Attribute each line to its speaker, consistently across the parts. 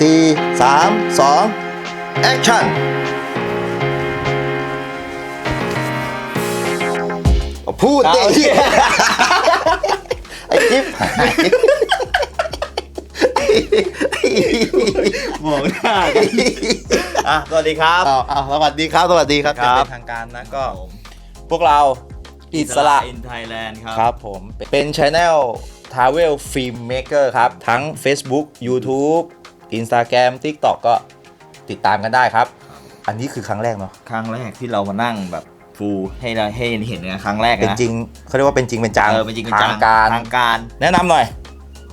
Speaker 1: สี่สามสองแอคชั่นพูดดิ
Speaker 2: เอาดิ
Speaker 1: ไอ้จิ๊บหาย
Speaker 2: มองหน้ากันอะสวัสดีครับ
Speaker 1: เอาเอาสวัสดีครับสวัสดีครับ
Speaker 2: ครับ
Speaker 1: เป็นทางการนะก็พวกเราอิสระ
Speaker 2: อินไทยแลนด์ครับ
Speaker 1: ครับผมเป็น Channel Travel Filmmaker ครับ ทั้ง Facebook YouTube Instagram TikTok ก็ติดตามกันได้ครับ อันนี้คือครั้งแรกเนาะ
Speaker 2: ครั้งแรกที่เรามานั่งแบบฟูลให้เราให้เห็นนะครั้งแรก
Speaker 1: เป็น
Speaker 2: นะ
Speaker 1: จริงเขาเรียกว่าเป็นจริงเป็นจัง
Speaker 2: เออเป็นจริงเป็นจั
Speaker 1: ทางการ
Speaker 2: ทางการ
Speaker 1: แนะนำหน่อย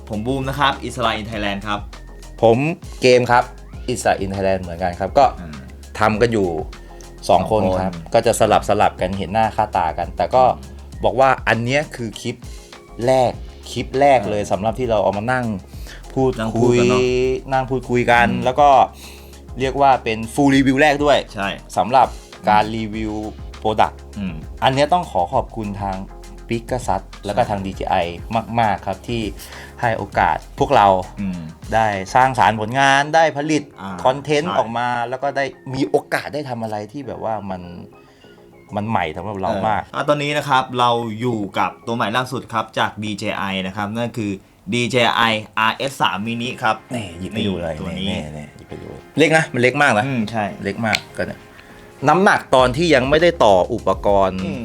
Speaker 2: ผมบูมนะครับอิสระอินไทยแลนด์ครับ
Speaker 1: ผมเกมครับอิสระอินไทยแลนด์เหมือนกันครับ ก็
Speaker 2: อืม
Speaker 1: ทำกันอยู่2คน
Speaker 2: สองคน
Speaker 1: ครับ ก็จะสลับสลับกันเห็นหน้าค่าตากัน แต่ก็บอกว่าอันเนี้ยคือคลิปแรกคลิปแรกเลยสำหรับที่เราเอามานั่ง พูด
Speaker 2: นั่งพู
Speaker 1: คุ
Speaker 2: ด
Speaker 1: ย
Speaker 2: กันเนอะ
Speaker 1: นั่งพูดคุยกัน
Speaker 2: อืม
Speaker 1: แล้วก็เรียกว่าเป็นฟูลรีวิวแรกด้วย
Speaker 2: ใช่
Speaker 1: สำหรับการรีวิวโปรดักต์
Speaker 2: อืม
Speaker 1: อันเนี้ยต้องขอขอบคุณทางปิก a ซั t แล้วก็ทาง DJI มาก ๆ ครับที่ให้โอกาสพวกเรา
Speaker 2: อืม
Speaker 1: ได้สร้างสารรค์ผลงานได้ผลิต
Speaker 2: อ่า
Speaker 1: คอนเทนต์
Speaker 2: ใช่
Speaker 1: ออกมาแล้วก็ได้มีโอกาสได้ทำอะไรที่แบบว่ามันมันใหม่สำหรับเรามาก
Speaker 2: อะตอนนี้นะครับเราอยู่กับตัวใหม่ล่าสุดครับจาก DJI นะครับนั่นคือ DJI RS3 mini ครับ
Speaker 1: นี่หยิบไปดูเลย
Speaker 2: ตัวนี้
Speaker 1: นี่หยิบไปดูเล็กนะมันเล็กมากนะ
Speaker 2: อืมใช่
Speaker 1: เล็กมากก็เนี่ยน้ำหนักตอนที่ยังไม่ได้ต่ออุปกรณ์
Speaker 2: อืม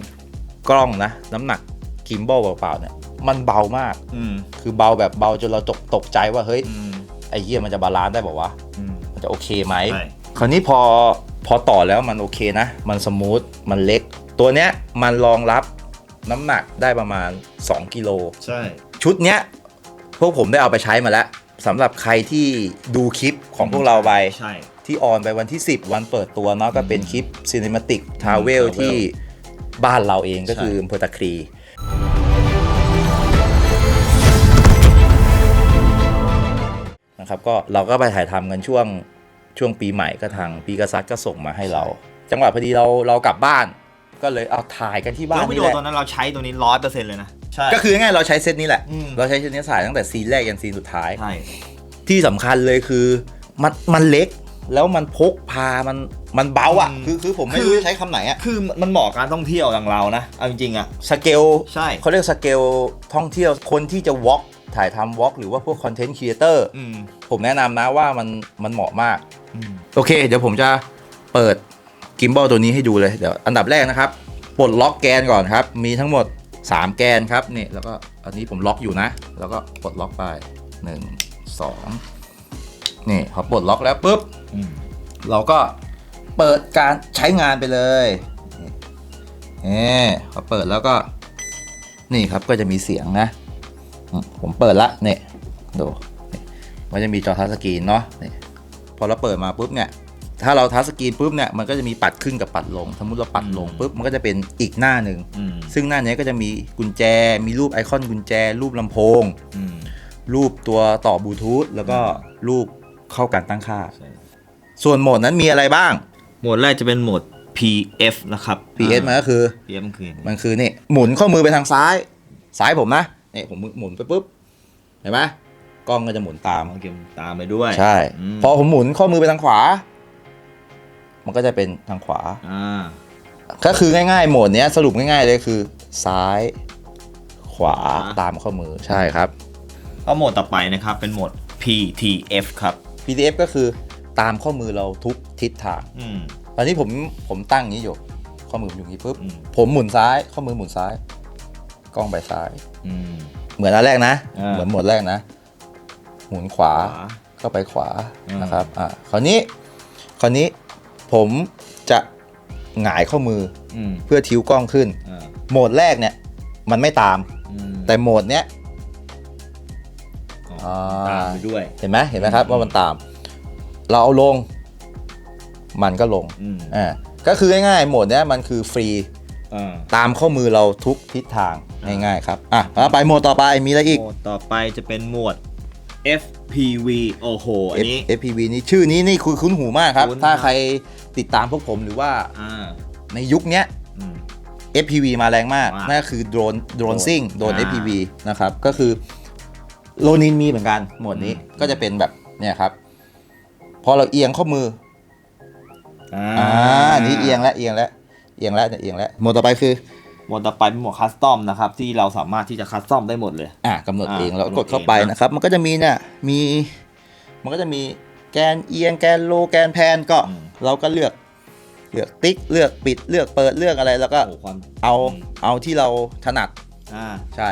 Speaker 1: กล้องนะ น้ำหนักกิมบอลเปล่าๆเนี่ยมันเบามาก
Speaker 2: อืม
Speaker 1: คือเบาแบบเบาจนเราตกตกใจว่าเฮ้ย
Speaker 2: อืม
Speaker 1: ไอ้เหี้ยมันจะบาลานซ์ได้บอกว่าวะ
Speaker 2: อืม
Speaker 1: มันจะโอเคไหม
Speaker 2: ใช่
Speaker 1: คราวนี้พอพอต่อแล้วมันโอเคนะ มันสมูท มันเล็ก ตัวเนี้ยมันรองรับน้ำหนักได้ประมาณ 2 กิโล
Speaker 2: ใช่
Speaker 1: ชุดเนี้ย พวกผมได้เอาไปใช้มาแล้วสำหรับใครที่ดูคลิปของพวกเราไป
Speaker 2: ใช่
Speaker 1: ที่ออนไปวันที่ 10 วันเปิดตัวเนาะก็เป็นคลิป Cinematic Travel
Speaker 2: Travel
Speaker 1: ที่บ้านเราเองก็
Speaker 2: ใช่
Speaker 1: คืออำเภอตะครี นะครับก็เราก็ไปถ่ายทำกันช่วงช่วงปีใหม่ก็ทางปีกษัตริย์ก็ส่งมาให้เรา จังหวะพอดีเราเรากลับบ้าน ก็เลยเอาถ่ายกันที่บ้าน
Speaker 2: แล้วประ
Speaker 1: นี่
Speaker 2: โย
Speaker 1: แห
Speaker 2: ชน์
Speaker 1: ละ
Speaker 2: ตอนนั้นเราใช้ตัวนี้ร้อยเปอร์เซ็นต์เลยนะ ใช่
Speaker 1: ก็คือง่ายๆเราใช้เซตนี้แหละ
Speaker 2: อืม
Speaker 1: เราใช้เซตนี้ถ่ายตั้งแต่ซีนแรกยันซีนสุดท้าย
Speaker 2: ใช่
Speaker 1: ที่สำคัญเลยคือมันมันเล็กแล้วมันพกพามันมันเบาอะคือคือผมไม่รู้จะใช้คำไหนอะ
Speaker 2: คือมันเหมาะกับการท่องเที่ยวอย่างเรานะเอาจริงๆอะ
Speaker 1: สเกล
Speaker 2: ใช่
Speaker 1: เขาเรียกสเกลท่องเที่ยวคนที่จะวอล์กถ่ายทำวอล์กหรือว่าพวกคอนเทนต์ครีเอเตอร์
Speaker 2: อืม
Speaker 1: ผมแนะนำนะว่ามันมันเหมาะมาก
Speaker 2: อืม
Speaker 1: โอเค เดี๋ยวผมจะเปิดกิมบอลตัวนี้ให้ดูเลย เดี๋ยวอันดับแรกนะครับ ปลดล็อกแกนก่อนครับ มีทั้งหมด 3 แกนครับนี่แล้วก็อันนี้ผมล็อกอยู่นะ แล้วก็ปลดล็อกไป 1 2 นี่พอปลดล็อกแล้วปุ๊บเราก็เปิดการใช้งานไปเลยนี่นี่พอเปิดแล้วก็ นี่ครับก็จะมีเสียงนะ ผมเปิดละเนี่ยดูมันจะมีจอทัชสกรีนเนาะนี่พอเราเปิดมาปุ๊บเนี่ย ถ้าเราทัชสกรีนปุ๊บเนี่ยมันก็จะมีปัดขึ้นกับปัดลงสมมติเราปัดลงปุ๊บมันก็จะเป็นอีกหน้าหนึ่ง
Speaker 2: อืม
Speaker 1: ซึ่งหน้านี้ก็จะมีกุญแจ มีรูปไอคอนกุญแจ รูปลำโพง
Speaker 2: อืม
Speaker 1: รูปตัวต่อบลูทูธแล้วก็รูปเข้ากันตั้งค่า
Speaker 2: ใช่
Speaker 1: ส่วนโหมดนั้นมีอะไรบ้าง
Speaker 2: โหมดแรกจะเป็นโหมด PF นะครับ
Speaker 1: PS มันก็คือ
Speaker 2: PF มันคือ
Speaker 1: มันคือนี่หมุนข้อมือไปทางซ้ายซ้ายผมนะนี่ผมหมุนไปปุ๊บเห็นไหมกล้องก็จะหมุนตาม
Speaker 2: มันเกมตามไปด้วย
Speaker 1: ใช่
Speaker 2: ม
Speaker 1: พอผมหมุนข้อมือไปทางขวา มันก็จะเป็นทางขวา
Speaker 2: อ่า
Speaker 1: ก็คือง่ายๆ โหมดเนี้ยสรุปง่ายๆเลยคือ ซ้ายขวา ตามข้อมือใช่ครับ
Speaker 2: ก็โหมดต่อไปนะครับเป็นโหมด PTF ครับ
Speaker 1: PDF ก็คือตามข้อมือเราทุกทิศทาง
Speaker 2: อืม
Speaker 1: ตอนนี้ผมผมตั้งอย่างนี้อยู่ข้อมือผมอยู่อย่างนี้ปุ๊บ
Speaker 2: อืม
Speaker 1: ผมหมุนซ้าย ข้อมือหมุนซ้าย กล้องไปซ้าย
Speaker 2: อืม
Speaker 1: เหมือนอันแรกนะ
Speaker 2: อ่า
Speaker 1: เหมือนหมวดแรกนะ หมุนขวา
Speaker 2: ขวา
Speaker 1: เข้าไปขวา
Speaker 2: อืม
Speaker 1: นะครับอ่าคราวนี้คราวนี้ ผมจะหงายข้อมือ
Speaker 2: อืม
Speaker 1: เพื่อทิ้วกล้องขึ้น
Speaker 2: อ่า
Speaker 1: โหมดแรกเนี่ย มันไม่ตาม
Speaker 2: อืม
Speaker 1: แต่โหมดเนี้ย
Speaker 2: อ๋อ
Speaker 1: อ่า
Speaker 2: ตามไปด้วย
Speaker 1: เห็นไหมเห็นไหมครับ
Speaker 2: อืม
Speaker 1: ว่ามันตาม เราเอาลง มันก็ลง
Speaker 2: อืม
Speaker 1: อ่าก็คือง่ายๆโหมดเนี้ยมันคือฟรี
Speaker 2: อ่า
Speaker 1: ตามข้อมือเราทุกทิศทาง
Speaker 2: อ่า
Speaker 1: ง่ายๆครับอะแล้วไปโหมดต่อไปมีอะไรอีก
Speaker 2: โหมดต่อไปจะเป็นโหมด FPV โอ้โห อันนี้
Speaker 1: F- FPV นี่ชื่อนี้นี่คือคุ้นหูมากครับ
Speaker 2: คุ้น
Speaker 1: ถ้า
Speaker 2: ครับ
Speaker 1: ใครติดตามพวกผมหรือว่า
Speaker 2: อ่า
Speaker 1: ในยุคเนี้ย
Speaker 2: อืม
Speaker 1: FPV มาแรงมาก
Speaker 2: มาก
Speaker 1: นั่นก็คือโดรนโดรนซิ่งโดรน
Speaker 2: อ่า
Speaker 1: FPV นะครับ ก็คือโลนินมีเหมือนกัน หมวดนี้
Speaker 2: อืม
Speaker 1: ก็จะเป็นแบบเนี่ยครับ พอเราเอียงข้อมือ
Speaker 2: อ่า
Speaker 1: อ่าอันนี้เอียงแล้วเอียงแล้วเอียงแล้วเนี่ยเอียงแล้วโหมดต่อไปคือ
Speaker 2: หมวดต่อไปเป็นหมวดคัสตอมนะครับ ที่เราสามารถที่จะคัสตอมได้หมดเลย
Speaker 1: อ่ากำหนดเองแล้ว
Speaker 2: กด
Speaker 1: เข้าไป
Speaker 2: นะ
Speaker 1: ครับ มันก็จะมีเนี่ยมีมันก็จะมีแกนเอียงแกนโลแกนแพนก็เราก็เลือกเลือกติ๊กเลือกปิดเลือกเปิดเลือกอะไรแล้วก็เอาเอาที่เราถนัด
Speaker 2: อ่า
Speaker 1: ใช่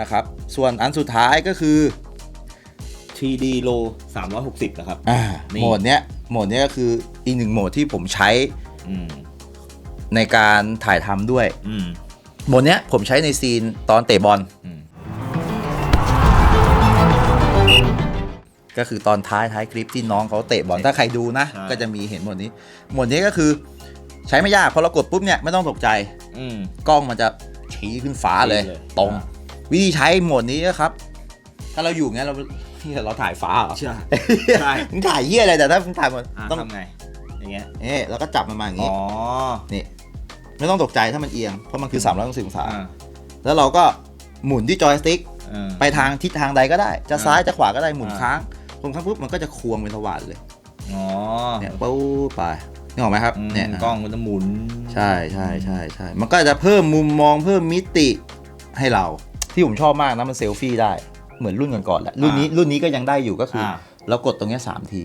Speaker 1: นะครับ ส่วนอันสุดท้ายก็คือ
Speaker 2: 3D low 360 นะครับ
Speaker 1: อ่าโหมดเนี้ยโหมดเนี้ยก็คืออีกหนึ่งโหมดที่ผมใช้
Speaker 2: อืม
Speaker 1: ในการถ่ายทำด้วย
Speaker 2: อืม
Speaker 1: โหมดเนี้ยผมใช้ในซีนตอนเตะบอล
Speaker 2: อืม
Speaker 1: ก็คือตอนท้ายท้ายคลิปที่น้องเขาเตะบอลถ้าใครดูนะ
Speaker 2: ใช่
Speaker 1: ก็จะมีเห็นโหมดนี้โหมดนี้ก็คือใช้ไม่ยากพอเรากดปุ๊บเนี่ยไม่ต้องตกใจ
Speaker 2: อืม
Speaker 1: กล้องมันจะชี้ขึ้นฟ้าเลย
Speaker 2: ชี้เลย
Speaker 1: ตรง
Speaker 2: อ่า
Speaker 1: วิธีใช้โหมดนี้นะครับ ถ้าเราอยู่งั้นเราที่เราถ่ายฟ้าเหรอ
Speaker 2: ใช่ ใช่
Speaker 1: มึงถ่ายเหี้ยอะไรแต่ถ้ามึงถ่ายหมด
Speaker 2: อ่า
Speaker 1: ต้อง
Speaker 2: ทำไง อย่างเงี้ย
Speaker 1: เอ๊ะแล้วก็จับมันมาอย่าง
Speaker 2: อ๋
Speaker 1: งี้
Speaker 2: อ
Speaker 1: นี่ ไม่ต้องตกใจถ้ามันเอียง เพราะมันคือ 360องศา
Speaker 2: อ่า
Speaker 1: แล้วเราก็หมุนที่จอยสติ๊ก
Speaker 2: อ่า
Speaker 1: ไปทางทิศทางใดก็ได้ จะ
Speaker 2: อ่า
Speaker 1: ซ้ายจะขวาก็ได้หมุน
Speaker 2: อ่า
Speaker 1: ค้างหมุนค้างปุ๊บมันก็จะควงเป็นสว่านเลย
Speaker 2: อ๋อ
Speaker 1: เนี่ยปุ๊บไปนึกออกไหมครับ
Speaker 2: อืม
Speaker 1: เนี่ย
Speaker 2: กล้องมันจะหมุน
Speaker 1: ใช่ใช่ใช่ใช่มันก็จะเพิ่มมุมมองเพิ่มมิติให้เรา ที่ผมชอบมากนะมันเซลฟี่ได้เหมือนรุ่นก่อนๆแหละรุ่นนี้รุ่นนี้ก็ยังได้อยู่ก็คืออาเรากดตรงเนี้ยสามที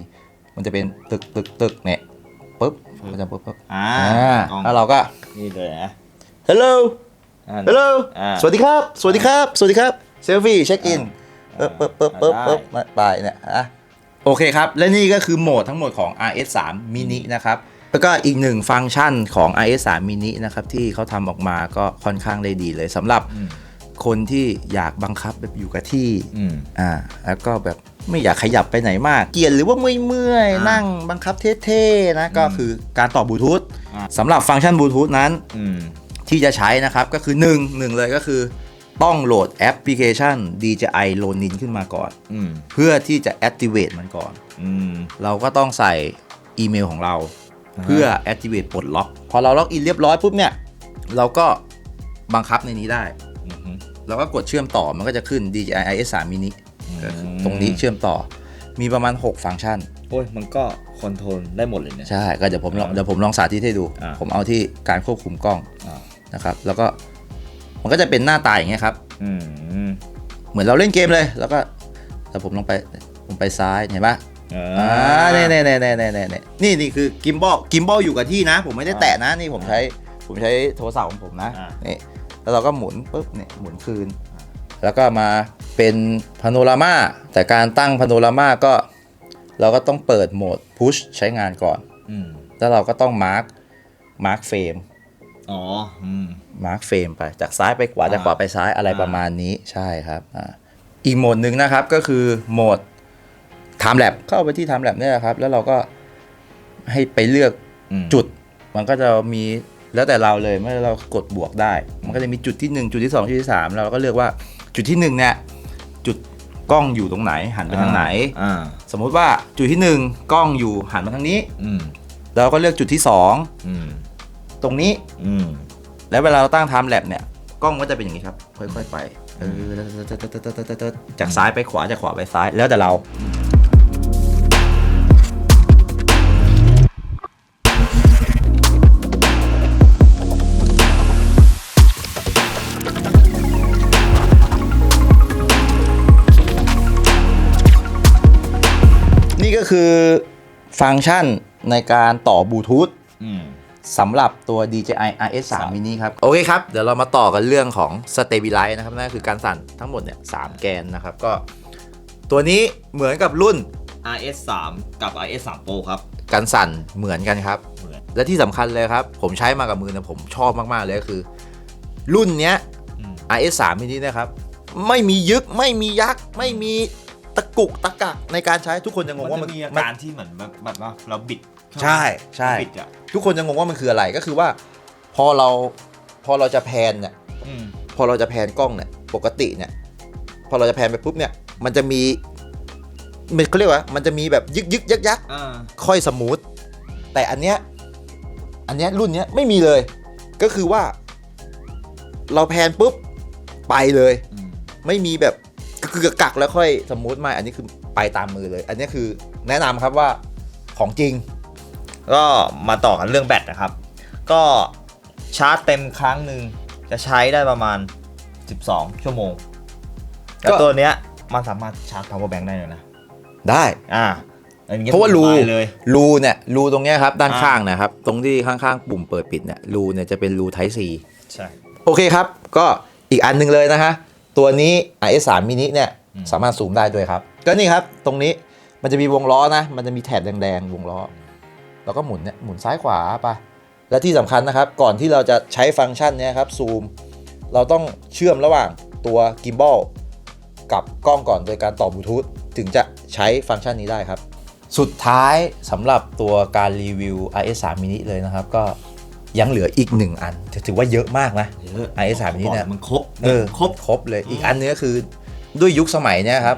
Speaker 1: มันจะเป็นตึกตึกตึกเนี่ยปุ๊บ มันจะปุ๊บปุ๊บ
Speaker 2: อ่า
Speaker 1: อ่าก
Speaker 2: ล้อง
Speaker 1: แล้วเราก็
Speaker 2: นี่เลยนะ
Speaker 1: hello
Speaker 2: อ่า
Speaker 1: hello
Speaker 2: อ่า
Speaker 1: สวัสดีครับ สวัสดีครับ สวัสดีครับ เซลฟี่เช็คอิน
Speaker 2: อ่า
Speaker 1: ปึ๊บปึ๊บปึ๊บปึ๊บ
Speaker 2: ได้
Speaker 1: ปึ๊บไปเนี่ยอะโอเคครับ และนี่ก็คือโหมดทั้งหมดของ RS3 mini นะครับ แล้วก็อีกหนึ่งฟังก์ชันของ RS3 mini นะครับ ที่เขาทำออกมาก็ค่อนข้างได้ดีเลยสำหรับ
Speaker 2: อืม
Speaker 1: คนที่อยากบังคับแบบอยู่กับที่
Speaker 2: อืม
Speaker 1: อ่าแล้วก็แบบ ไม่อยากขยับไปไหนมาก เกลียดหรือว่าเมื่อย
Speaker 2: อ่า
Speaker 1: ๆนั่งบังคับเท่ๆ นะ ก็
Speaker 2: อืม
Speaker 1: คือการต่อบลูทูธ
Speaker 2: อ่า
Speaker 1: สำหรับฟังก์ชันบลูทูธนั้น
Speaker 2: อืม
Speaker 1: ที่จะใช้นะครับก็คือ1 1เลยก็คือ ต้องโหลดแอปพลิเคชัน DJI Ronin ขึ้นมาก่อน
Speaker 2: อืม
Speaker 1: เพื่อที่จะ activate มันก่อน
Speaker 2: อืม
Speaker 1: เราก็ต้องใส่อีเมลของเรา
Speaker 2: อ่าฮะ
Speaker 1: เพื่อ activate ปลดล็อก พอเราล็อกอินเรียบร้อยปุ๊บเนี่ย เราก็บังคับในนี้ได้
Speaker 2: อืม
Speaker 1: เราก็กดเชื่อมต่อมันก็จะขึ้น DJI IS3 mini
Speaker 2: อืม
Speaker 1: ก็คือ ตรงนี้เชื่อมต่อ มีประมาณ 6 ฟังก์ชัน
Speaker 2: โอ้ยมันก็คอนโทรลได้หมดเลยเนี่ย
Speaker 1: ใช่ ก็เดี๋ยวผมลอง
Speaker 2: อ่า
Speaker 1: เดี๋ยวผมลองสาธิตให้ดู
Speaker 2: อ่า
Speaker 1: ผมเอาที่การควบคุมกล้อง
Speaker 2: อ่า
Speaker 1: นะครับ แล้วก็มันก็จะเป็นหน้าตาอย่างเงี้ยครับ
Speaker 2: อืม
Speaker 1: เหมือนเราเล่นเกมเลย แล้วก็แต่ผมลงไปผมไปซ้ายเห็นปะ
Speaker 2: อ่
Speaker 1: อ่าาเน่เน่เน่เน่เน่เน่เน่นี่นี่คือกิมบอลกิมบอลอยู่กับที่นะ ผมไม่ได้แตะนะนี่ผมใช้ผมใช้โทรศัพท์ของผมนะ
Speaker 2: อ่า
Speaker 1: นี่แล้วเราก็หมุนปุ๊บเนี่ยหมุนคืน แล้วก็มา เป็นพาโนรามาแต่การตั้งพาโนรามาก็ เราก็ต้องเปิดโหมดพุชใช้งานก่อน
Speaker 2: อืม
Speaker 1: แล้วเราก็ต้องมาร์กมาร์กเฟรม
Speaker 2: อ๋ออืม
Speaker 1: มาร์กเฟรมไปจากซ้ายไปขวา
Speaker 2: อ่า
Speaker 1: จากขวาไปซ้ายอะไร
Speaker 2: อ่า
Speaker 1: ประมาณนี้ใช่ครับอ่าอีกโหมดหนึ่งนะครับก็คือโหมด Time Lab เข้าไปที่ Time Lab เนี่ยครับ แล้วเราก็ให้ไปเลือก
Speaker 2: อืม
Speaker 1: จุดมันก็จะมีแล้วแต่เราเลยเมื่อเรากดบวกได้ มันก็จะมีจุดที่ 1 จุดที่ 2 จุดที่ 3 เราก็เลือกว่าจุดที่1เนี่ย จุดกล้องอยู่ตรงไหน หันไปทางไหน
Speaker 2: อ่า
Speaker 1: สมมุติว่าจุดที่1กล้องอยู่หันมาทางนี้
Speaker 2: อืม
Speaker 1: เราก็เลือกจุดที่
Speaker 2: อืม
Speaker 1: 2ตรงนี้
Speaker 2: อืม
Speaker 1: แล้วเวลาเราตั้ง time lapse เนี่ยกล้องก็จะเป็นอย่างนี้ครับค่อยๆไปเออจากซ้ายไปขวาจากขวาไปซ้ายแล้วแต่เรา คือฟังก์ชันในการต่อบลูทูธ
Speaker 2: อืม
Speaker 1: สำหรับตัว DJI RS3 mini ครับ โอเคครับ เดี๋ยวเรามาต่อกันเรื่องของ stabilize นะครับ นั่นคือการสั่นทั้งหมดเนี่ยสามแกนนะครับก็ ตัวนี้เหมือนกับรุ่น
Speaker 2: RS 3กับ RS 3 Pro ครับ
Speaker 1: การสั่นเหมือนกันครับ
Speaker 2: เหมือน
Speaker 1: และที่สำคัญเลยครับ ผมใช้มากับมือนะผมชอบมาก ๆ เลยก็คือ รุ่นเนี้ย
Speaker 2: อืม
Speaker 1: RS3 mini นะครับ ไม่มียึกไม่มียักไม่มีตะ กุกตะกักในการใช้ทุกคนจะงงว่า
Speaker 2: มั
Speaker 1: มันน
Speaker 2: จะมีอา
Speaker 1: มัน
Speaker 2: การที่เหมือนแบบแบบว่าเราบิด
Speaker 1: ใช่ใช่
Speaker 2: บิดอะ
Speaker 1: ทุกคนจะงงว่ามันคืออะไรก็คือว่า พอเราพอเราจะแพนเนี่ย
Speaker 2: อืม
Speaker 1: พอเราจะแพนกล้องเนี่ยปกติเนี่ย พอเราจะแพนไปปุ๊บเนี่ย มันจะมีมันเขาเรียกว่า มันจะมีแบบยึกยึกยักยัก
Speaker 2: อ่า
Speaker 1: ค่อยสมูทแต่อันเนี้ยอันเนี้ยรุ่นเนี้ยไม่มีเลย ก็คือว่า เราแพนปุ๊บไปเลย
Speaker 2: อืม
Speaker 1: ไม่มีแบบ กึกกึกกักแล้วค่อยสมูทไม่อันนี้คือไปตามมือเลย อันนี้คือแนะนำครับว่าของจริง
Speaker 2: ก็มาต่อกันเรื่องแบตนะครับ ก็ชาร์จเต็มครั้งหนึ่งจะใช้ได้ประมาณ 12 ชั่วโมงแต่
Speaker 1: ก็
Speaker 2: ตัวเนี้ยมันสามารถชาร์จ power bank ได้เลยนะ
Speaker 1: ได้
Speaker 2: อ่าอันนี้
Speaker 1: เพราะว่ารู
Speaker 2: สบยเลย
Speaker 1: รูเนี่ยรูตรงเนี้ยครับด้าน
Speaker 2: อ่า
Speaker 1: ข้างนะครับ ตรงที่ข้างๆ ปุ่มเปิดปิดเนี่ยรูเนี่ยจะเป็นรู Type C
Speaker 2: ใช่
Speaker 1: โอเคครับ ก็อีกอันหนึงเลยนะฮะ ตัวนี้ IS3 mini เนี่ย
Speaker 2: อืม
Speaker 1: สามารถซูมได้ด้วยครับ ก็นี่ครับตรงนี้มันจะมีวงล้อนะ มันจะมีแถบแดงๆ วงล้อ แล้วก็หมุนเนี่ยหมุนซ้ายขวาไป และที่สำคัญนะครับ ก่อนที่เราจะใช้ฟังก์ชันเนี้ยครับซูม เราต้องเชื่อมระหว่างตัวกิมบอลกับกล้องก่อนโดยการต่อบลูทูธถึงจะใช้ฟังก์ชันนี้ได้ครับ สุดท้ายสำหรับตัวการรีวิว IS3 mini เลยนะครับก็ ยังเหลืออีกหนึ่งอันถือว่าเยอะมากนะ
Speaker 2: เยอะ
Speaker 1: IS3 นี้เนี่ย
Speaker 2: มันครบ
Speaker 1: เออ
Speaker 2: ครบ
Speaker 1: ครบเลยอีกอันนึงก็คือด้วยยุคสมัยเนี้ยครับ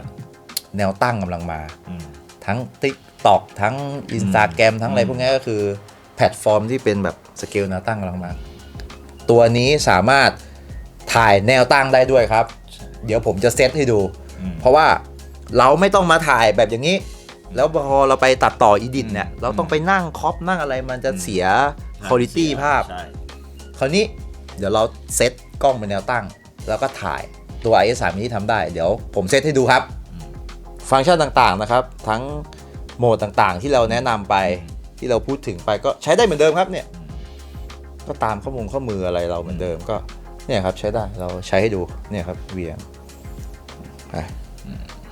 Speaker 1: แนวตั้งกำลังมา
Speaker 2: อืม
Speaker 1: ทั้ง t ิ k t o k ทั้ง Instagram ทั้งอะไร
Speaker 2: อืม
Speaker 1: พวกนี้ก็คือแพลตฟอร์มที่เป็นแบบสเกลแนวตั้งกำลังมา ตัวนี้สามารถถ่ายแนวตั้งได้ด้วยครับ เดี๋ยวผมจะเซตให้ดู
Speaker 2: อืม
Speaker 1: เพราะว่าเราไม่ต้องมาถ่ายแบบอย่างนี้ แล้วพอเราไปตัดต่ออีดิทเนี่ย เราต้องไปนั่งคอปนั่งอะไรมันจะเสีย คุณภาพภาพ
Speaker 2: ใช่
Speaker 1: คราวนี้เดี๋ยวเราเซตกล้องเป็นแนวตั้ง แล้วก็ถ่ายตัว IS3 นี้ทำได้ เดี๋ยวผมเซตให้ดูครับ
Speaker 2: อืม
Speaker 1: ฟังก์ชันต่างๆนะครับ ทั้งโหมดต่างๆ ที่เราแนะนำไปที่เราพูดถึงไปก็ใช้ได้เหมือนเดิมครับเนี่ย
Speaker 2: อืม
Speaker 1: ก็ตามข้อมูลข้อมืออะไรเราเหมือนเดิมก็เนี่ยครับใช้ได้เราใช้ให้ดูเนี่ยครับเวียงไป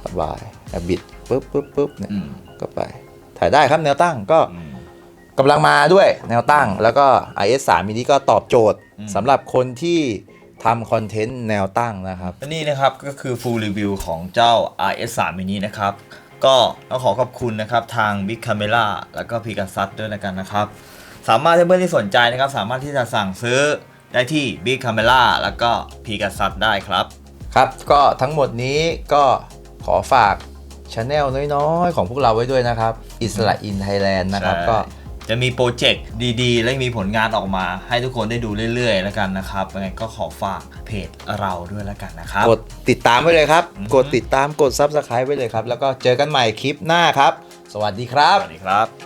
Speaker 1: สบายอะบิดปุ๊บปุ๊บปุ๊บเนี่ย
Speaker 2: อืม
Speaker 1: ก็ไป ถ่ายได้ครับแนวตั้งก็
Speaker 2: อืม
Speaker 1: กำลังมาด้วยแนวตั้งแล้วก็ IS3 mini ก็ตอบโจทย์
Speaker 2: อืม
Speaker 1: สำหรับคนที่ทำคอนเทนต์แนวตั้งนะครับ
Speaker 2: และนี่นะครับก็คือ full review ของเจ้า RS3 mini นะครับ ก็ต้องขอขอบคุณนะครับทาง Big Camera แล้วก็ Pegasus ด้วยแล้วกันนะครับ สามารถให้เพื่อนที่สนใจนะครับ สามารถที่จะสั่งซื้อได้ที่ Big Camera แล้วก็ Pegasus ได้ครับ
Speaker 1: ครับ ก็ทั้งหมดนี้ก็ขอฝากช anel น้อยๆ ของพวกเราไว้ด้วยนะครับอิสระอินไทยแลนด์นะครับ
Speaker 2: ใช่
Speaker 1: ก็
Speaker 2: จะมีโปรเจกต์ดีๆ และมีผลงานออกมา ให้ทุกคนได้ดูเรื่อยๆ แล้วกันนะครับยังไงก็ขอฝากเพจเราด้วยแล้วกันนะครับ
Speaker 1: กดติดตามไว้เลยครับ
Speaker 2: อือฮึ
Speaker 1: กดติดตามกด Subscribe ไว้เลยครับ แล้วก็เจอกันใหม่คลิปหน้าครับ สวัสดีครับ
Speaker 2: สวัสดีครับ